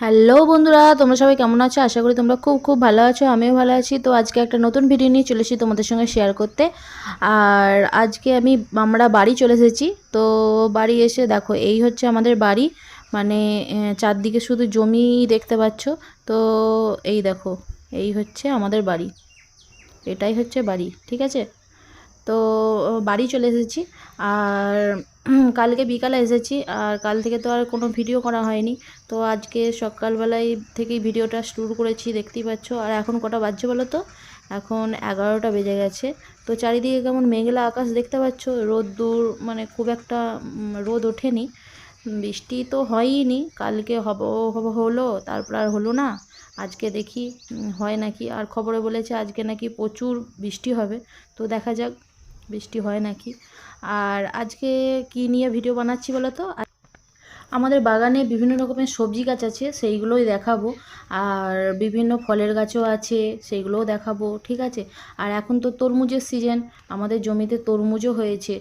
Hello বন্ধুরা, তোমরা সবাই কেমন আছো? আশা করি তোমরা খুব খুব ভালো আছো, আমিও ভালো আছি। তো আজকে একটা নতুন ভিডিও নিয়ে চলে এসেছি তোমাদের সঙ্গে শেয়ার করতে। আর আজকে আমি, আমরা বাড়ি চলে এসেছি। তো বাড়ি এসে দেখো, এই হচ্ছে আমাদের বাড়ি। মানে চারদিকে শুধু জমি দেখতে পাচ্ছ। তো এই দেখো, এই হচ্ছে আমাদের বাড়ি। এটাই হচ্ছে বাড়ি, ঠিক আছে? তো বাড়ি চলে এসেছি। আর কালকে বিকালে এসেছি। আর কাল থেকে তো আর কোনো ভিডিও করা হয়নি। তো আজকে সকালবেলায় থেকেই ভিডিওটা শুরু করেছি, দেখতেই পাচ্ছ। আর এখন কটা বাজছে বলো তো? এখন এগারোটা বেজে গেছে। তো চারিদিকে কেমন মেঘলা আকাশ দেখতে পাচ্ছ? রোদ দূর মানে খুব একটা রোদ ওঠেনি। বৃষ্টি তো হয়ইনি। কালকে হব হব, হলো। তারপর আর হলো না। আজকে দেখি হয় নাকি? আর খবরে বলেছে আজকে নাকি প্রচুর বৃষ্টি হবে। তো দেখা যাক। বৃষ্টি হয় নাকি? আর আজকে কি নিয়ে ভিডিও বানাচ্ছি বলো তো আমাদের বাগানে বিভিন্ন রকমের সবজি গাছ আছে, সেইগুলোই দেখাবো। আর বিভিন্ন ফলের গাছও আছে, সেইগুলোও দেখাবো, ঠিক আছে? আর এখন তো তরমুজের সিজন আমাদের জমিতে তরমুজও হয়েছে।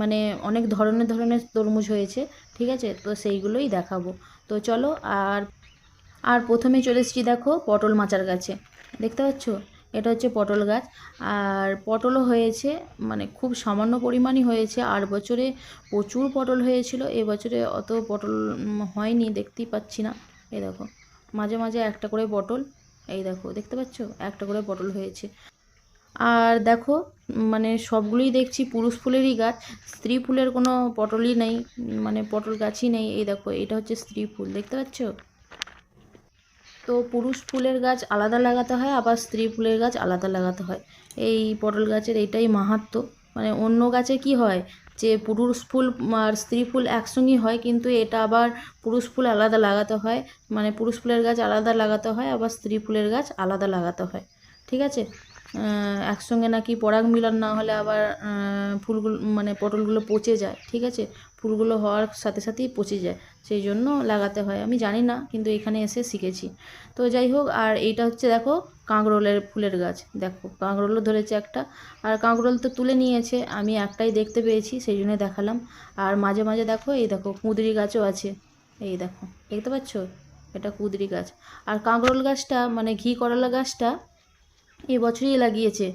মানে অনেক ধরনের ধরনের তরমুজ হয়েছে, ঠিক আছে? তো সেইগুলোই দেখাবো। তো চলো, আর আর প্রথমে চলে এসেছি দেখো পটল মাচার গাছে। দেখতে পাচ্ছ? এটা হচ্ছে পটল গাছ। আর পটলও হয়েছে মানে খুব সামান্য পরিমাণই হয়েছে। আর বছরে প্রচুর পটল হয়েছিল, এবছরে অত পটল হয়নি, দেখতেই পাচ্ছি না। এই দেখো, মাঝে মাঝে একটা করে পটল, এই দেখো, দেখতে পাচ্ছ? একটা করে পটল হয়েছে। আর দেখো মানে সবগুলোই দেখছি পুরুষ ফুলেরই গাছ, স্ত্রী ফুলের কোনো পটলই নেই মানে পটল গাছই নেই। এই দেখো, এটা হচ্ছে স্ত্রী ফুল, দেখতে পাচ্ছ? তো পুরুষ ফুলের গাছ আলাদা লাগাতে হয়, আবার স্ত্রী ফুলের গাছ আলাদা লাগাতে হয়। এই পটল গাছের এটাই মাহাত্ম। মানে অন্য গাছে কি হয় যে পুরুষ ফুল আর স্ত্রী ফুল একসঙ্গেই হয়, কিন্তু এটা আবার পুরুষ ফুল আলাদা লাগাতে হয়। মানে পুরুষ ফুলের গাছ আলাদা লাগাতে হয়, আবার স্ত্রী ফুলের গাছ আলাদা লাগাতে হয়। ঠিক আছে? একসঙ্গে নাকি পরাগ মিলন না হলে আবার ফুলগুলো মানে পটলগুলো পচে যায়, ঠিক আছে? ফুলগুলো হওয়ার সাথে সাথেই পচে যায়, সেই জন্য লাগাতে হয়। আমি জানি না, কিন্তু এখানে এসে শিখেছি। তো যাই হোক, আর এইটা হচ্ছে দেখো, কাঁকরোলের ফুলের গাছ। দেখো, কাঁকরোলও ধরেছে একটা। আর কাঁকরোল তো তুলে নিয়েছে, আমি একটাই দেখতে পেয়েছি, সেই জন্য দেখালাম। আর মাঝে মাঝে দেখো, এই দেখো, কুঁদরি গাছও আছে। এই দেখো, দেখতে পাচ্ছ? এটা কুঁদরি গাছ। আর কাঁকরোল গাছটা মানে ঘি করলা গাছটা এ বছরই লাগিয়েছে।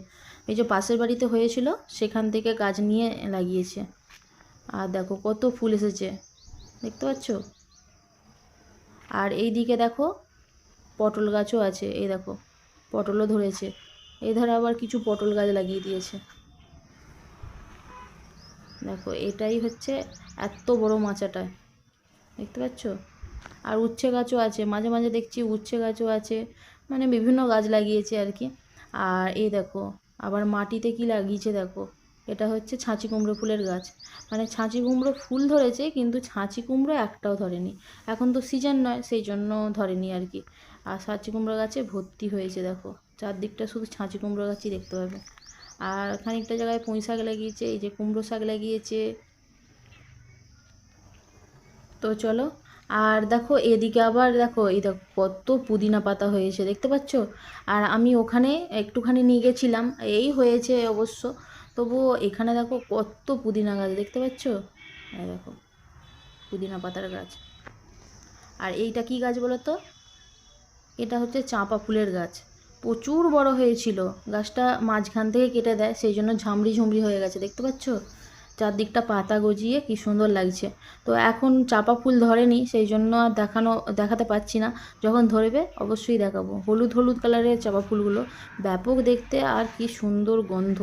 এই যে পাশের বাড়িতে হয়েছিল, সেখান থেকে গাছ নিয়ে লাগিয়েছে। আর দেখো কত ফুল এসেছে, দেখতে পাচ্ছ? আর এই দিকে দেখো পটল গাছও আছে, এই দেখো পটলও ধরেছে। এই ধারে আবার কিছু পটল গাছ লাগিয়ে দিয়েছে। দেখো এটাই হচ্ছে এত বড় মাচাটায় দেখতে পাচ্ছ? আর উচ্ছে গাছও আছে, মাঝে মাঝে দেখছি উচ্ছে গাছও আছে মানে বিভিন্ন গাছ লাগিয়েছে আর কি। আর এই দেখো, আবার মাটিতে কি লাগিয়েছে দেখো? এটা হচ্ছে ছাঁচি কুমড়ো ফুলের গাছ। মানে ছাঁচি কুমড়ো ফুল ধরেছে, কিন্তু ছাঁচি কুমড়ো একটাও ধরেনি। এখন তো সিজন নয়, সেই জন্য ধরেনি আর কি। আর ছাঁচি কুমড়ো গাছে ভর্তি হয়েছে দেখো। চারদিকটা শুধু ছাঁচি কুমড়ো গাছই দেখতে পাবে। আর খানিকটা জায়গায় পুঁই শাক লাগিয়েছে, এই যে কুমড়ো শাক লাগিয়েছে। তো চলো আর দেখো এদিকে আবার দেখো, এই দেখো কত পুদিনা পাতা হয়েছে, দেখতে পাচ্ছ? আর আমি ওখানে একটুখানি নিয়ে গেছিলাম, এই হয়েছে অবশ্য। তবুও এখানে দেখো কত পুদিনা গাছ, দেখতে পাচ্ছ? দেখো, পুদিনা পাতার গাছ। আর এইটা কি গাছ বলো তো? এটা হচ্ছে চাঁপা ফুলের গাছ। প্রচুর বড় হয়েছিল। গাছটা মাঝখান থেকে কেটে দেয়, সেই জন্য ঝামড়ি ঝুমড়ি হয়ে গেছে, দেখতে পাচ্ছ? চারদিকটা পাতা গজিয়ে কি সুন্দর লাগছে। তো এখন চাপা ফুল ধরেনি, সেই জন্য আর দেখানো, দেখাতে পাচ্ছি না। যখন ধরবে অবশ্যই দেখাবো। হলুদ হলুদ কালারের চাপা ফুলগুলো ব্যাপক দেখতে আর কি সুন্দর গন্ধ।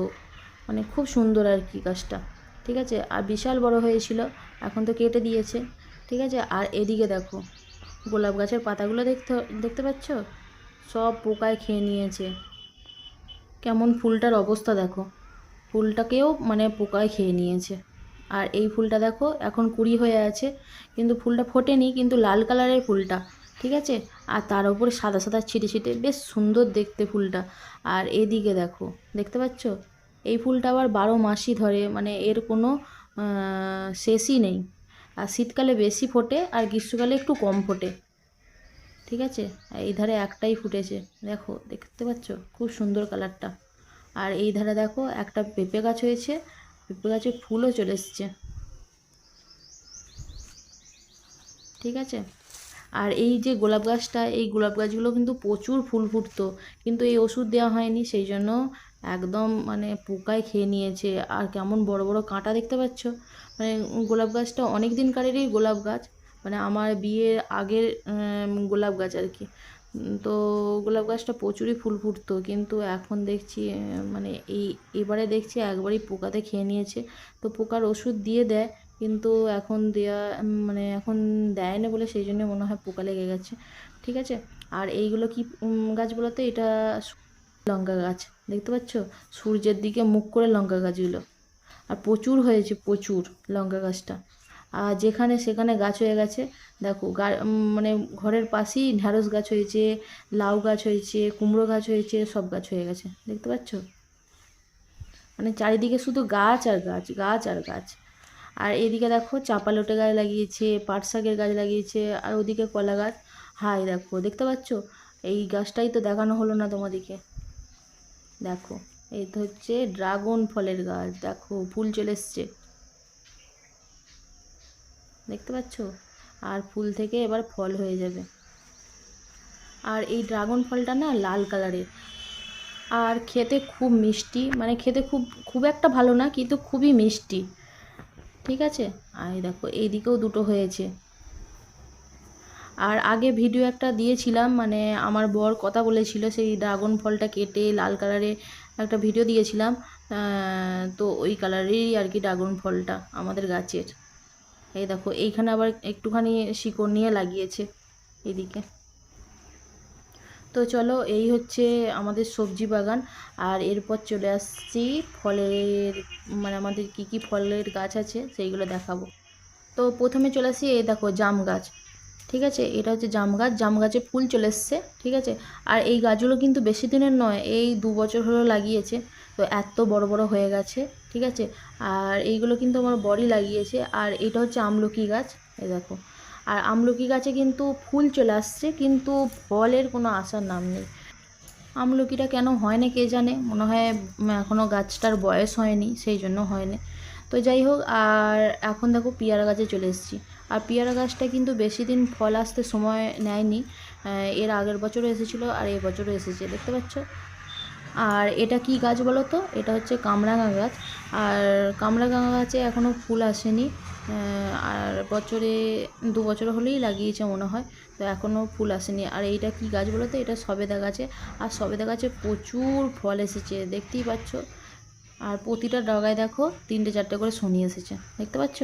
মানে খুব সুন্দর আর কি গাছটা। ঠিক আছে? আর বিশাল বড় হয়েছিল, এখন তো কেটে দিয়েছে। ঠিক আছে? আর এদিকে দেখো, গোলাপ গাছের পাতাগুলো দেখতে দেখতে পাচ্ছ? সব পোকায় খেয়ে নিয়েছে। কেমন ফুলটার অবস্থা দেখো। ফুলটাকেও মানে পোকায় খেয়ে নিয়েছে। আর এই ফুলটা দেখো, এখন কুড়ি হয়ে আছে। কিন্তু ফুলটা ফোটেনি, কিন্তু লাল কালারের ফুলটা, ঠিক আছে? আর তার উপরে সাদা সাদা ছিটে ছিটে, বেশ সুন্দর দেখতে ফুলটা। আর এদিকে দেখো, দেখতে পাচ্ছ? এই ফুলটা আবার বারো মাসই ধরে মানে এর কোনো শেষই নেই। আর শীতকালে বেশি ফোটে, আর গ্রীষ্মকালে একটু কম ফোটে। ঠিক আছে? এই ধারে একটাই ফুটেছে। দেখো, দেখতে পাচ্ছ? খুব সুন্দর কালারটা। আর এই ধারে দেখো একটা পেঁপে গাছ হয়েছে, পেঁপে গাছে ফুলও চলে এসছে। ঠিক আছে? আর এই যে গোলাপ গাছটা, এই গোলাপ গাছগুলো কিন্তু প্রচুর ফুল ফুটতো, কিন্তু এই ওষুধ দেওয়া হয়নি, সেই জন্য একদম মানে পোকায় খেয়ে নিয়েছে। আর কেমন বড় বড় কাঁটা দেখতে পাচ্ছ? মানে গোলাপ গাছটা অনেক দিনকারেরই গোলাপ গাছ মানে আমার বিয়ের আগের গোলাপ গাছ আর কি। তো গোলাপ গাছটা প্রচুরই ফুল ফুটতো কিন্তু এখন দেখছি মানে এই এবারে দেখছি একবারই পোকাতে খেয়ে নিয়েছে। তো পোকার ওষুধ দিয়ে দেয় কিন্তু এখন দেয়া মানে এখন দেয় না বলে সেই জন্য মনে হয় পোকা লেগে গেছে। ঠিক আছে? আর এইগুলো কি উম, গাছ বলতে? এটা লঙ্কা গাছ দেখতে পাচ্ছ? সূর্যের দিকে মুখ করে লঙ্কা গাছগুলো। আর প্রচুর হয়েছে প্রচুর লঙ্কা গাছটা। আর যেখানে সেখানে গাছ হয়ে গেছে। দেখো মানে ঘরের পাশেই ঢ্যাঁড়স গাছ হয়েছে, লাউ গাছ হয়েছে, কুমড়ো গাছ হয়েছে, সব গাছ হয়ে গেছে। দেখতে পাচ্ছ? মানে চারিদিকে শুধু গাছ আর গাছ গাছ আর গাছ। আর এদিকে দেখো চাপা লোটে গাছ লাগিয়েছে, পাট শাকের গাছ লাগিয়েছে, আর ওদিকে কলা গাছ। হাই, দেখো, দেখতে পাচ্ছ? এই গাছটাই তো দেখানো হলো না তোমাদেরকে। দেখো, এই তো হচ্ছে ড্রাগন ফলের গাছ। দেখো, ফুল চলে এসছে। দেখতে পাচ্ছ? আর ফুল থেকে এবার ফল হয়ে যাবে। আর এই ড্রাগন ফলটা না লাল কালারের। আর খেতে খুব মিষ্টি মানে খেতে খুব খুব একটা ভালো না, কিন্তু খুবই মিষ্টি। ঠিক আছে? আর দেখো, এইদিকেও দুটো হয়েছে। আর আগে ভিডিও একটা দিয়েছিলাম মানে আমার বর কথা বলেছিল, সেই ড্রাগন ফলটা কেটে লাল কালারে একটা ভিডিও দিয়েছিলাম তো ওই কালারেরই আর কি ড্রাগন ফলটা আমাদের গাছের। এই দেখো, এইখানে আবার একটুখানি শিকড় নিয়ে লাগিয়েছে এদিকে। তো চলো, এই হচ্ছে আমাদের সবজি বাগান। আর এরপর চলে আসছি ফলের মানে আমাদের কি কি ফলের গাছ আছে, সেইগুলো দেখাবো। তো প্রথমে চলে আসি, এই দেখো, জাম গাছ। ঠিক আছে? এটা হচ্ছে জাম গাছ। জাম গাছে ফুল চলে এসছে, ঠিক আছে? আর এই গাছগুলো কিন্তু বেশি দিনের নয়, এই দু বছর হলো লাগিয়েছে। তো এত বড় বড় হয়ে গেছে, ঠিক আছে? আর এইগুলো কিন্তু আমার বড়ি লাগিয়েছে। আর এটা হচ্ছে আমলকি গাছ, এই দেখো। আর আমলকি গাছে কিন্তু ফুল চলে আসছে, কিন্তু ফলের কোনো আসার নাম নেই। আমলকিটা কেন হয় না কে জানে? মনে হয় এখনও গাছটার বয়স হয়নি, সেই জন্য হয়নি। তো যাই হোক, আর এখন দেখো পেয়ারা গাছে চলে এসেছি। আর পেয়ারা গাছটা কিন্তু বেশি দিন ফল আসতে সময় নেয়নি এর আগের বছরও এসেছিল আর এই বছরও এসেছে, দেখতে পাচ্ছ? আর এটা কি গাছ বলো তো? এটা হচ্ছে কামরাঙা গাছ। আর কামরাঙা গাছে এখনও ফুল আসেনি আর বছরে, দু বছর হলেই লাগিয়েছে মনে হয়, তো এখনও ফুল আসেনি। আর এইটা কি গাছ বলো তো? এটা সবেদা গাছে। আর সবেদা গাছে প্রচুর ফল এসেছে, দেখতেই পাচ্ছ? আর প্রতিটা ডগায় দেখো তিনটে, চারটে করে শনি এসেছে। দেখতে পাচ্ছ?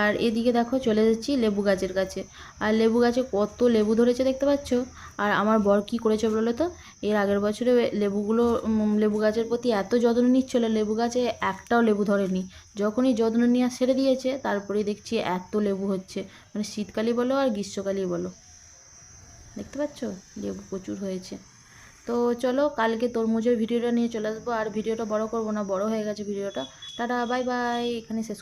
আর এদিকে দেখো চলে যাচ্ছি লেবু গাছের কাছে। আর লেবু গাছে কত লেবু ধরেছে দেখতে পাচ্ছ? আর আমার বর কী করেছে বলো তো? এর আগের বছরে লেবুগুলো লেবু গাছের প্রতি এত যত্ন নিচ্ছিল লেবু গাছে একটাও লেবু ধরেনি। যখনই যত্ন নেওয়া সেরে দিয়েছে, তারপরেই দেখছি এত লেবু হচ্ছে। মানে শীতকালই বলো আর গ্রীষ্মকালই বলো। দেখতে পাচ্ছ? লেবু প্রচুর হয়েছে। তো চলো কালকে তরমুজের ভিডিওটা নিয়ে চলে আসব, আর ভিডিওটা বড় করব না, বড় হয়ে গেছে ভিডিওটা। টাটা বাই বাই এখানে শেষ